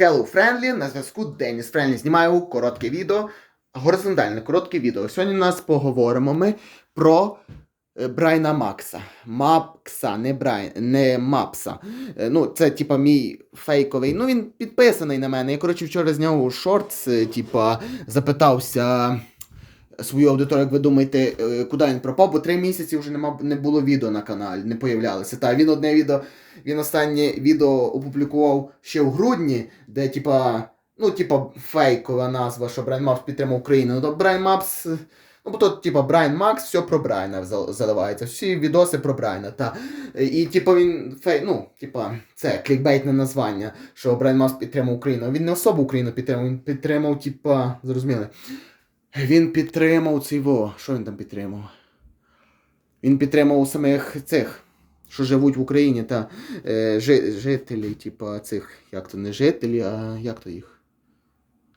Hello Френлі на зв'язку Деніс Френлі Знімаю коротке відео, горизонтальне коротке відео. Сьогодні нас поговоримо ми про е, Брайна Макса. Макса, не Брайн, не Мапса. Е, Ну, це типа мій фейковий. Ну, він підписаний на мене. Я, коротше, вчора зняв шортс, е, типа, запитався свою аудиторію, як ви думаєте, е, куди він пропав, бо три місяці вже нема, не було відео на каналі, не появлялося. Та він одне відео, він останнє відео опублікував ще в грудні, де типа, ну, типа, фейкова назва, що Брайан Мапс підтримав Україну. Ну, то Брайан Мапс. Ну, бо тут, типа, Брайан Макс, все про Брайана зал- заливається. Всі відоси про Брайана. Та. І, типа, він фей, ну, типа, це клікбейтне названня, що Брайан Макс підтримав Україну. Він не особу Україну підтримав, він підтримав, типа, зрозуміли. Він підтримав цей во. Що він там підтримав? Він підтримав самих цих, що живуть в Україні, та е, жителі, типа цих, як то не жителі, а як то їх?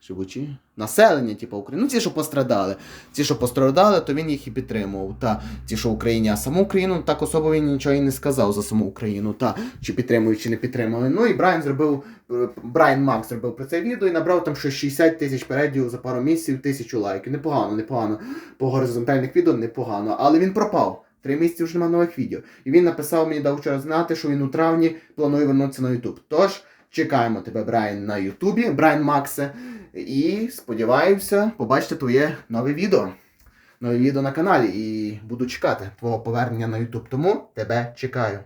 Живучі? Населення, типу, України. Ну, ті, що пострадали. Ті, що пострадали, то він їх і підтримував. Та ті, що Україні, а саму Україну так особо він нічого і не сказав за саму Україну, та чи підтримують, чи не підтримують. Ну і Брайан зробив, е, Брайан Макс зробив про це відео і набрав там щось 60 тисяч переглядів за пару місяців, тисячу лайків. Непогано, непогано. По горизонтальних відео непогано. Але він пропав. Три місяці вже немає нових відео. І він написав мені, дав вчора знати, що він у травні планує вернутися на Ютуб. Тож, чекаємо тебе, Брайан, на Ютубі, Брайан Максе. І сподіваюся, побачити твоє нове відео. Нове відео на каналі. І буду чекати твого повернення на Ютуб. Тому тебе чекаю.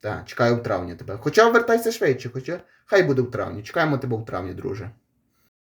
Так, чекаю в травні тебе. Хоча вертайся швидше, хоча хай буде в травні. Чекаємо тебе в травні, друже.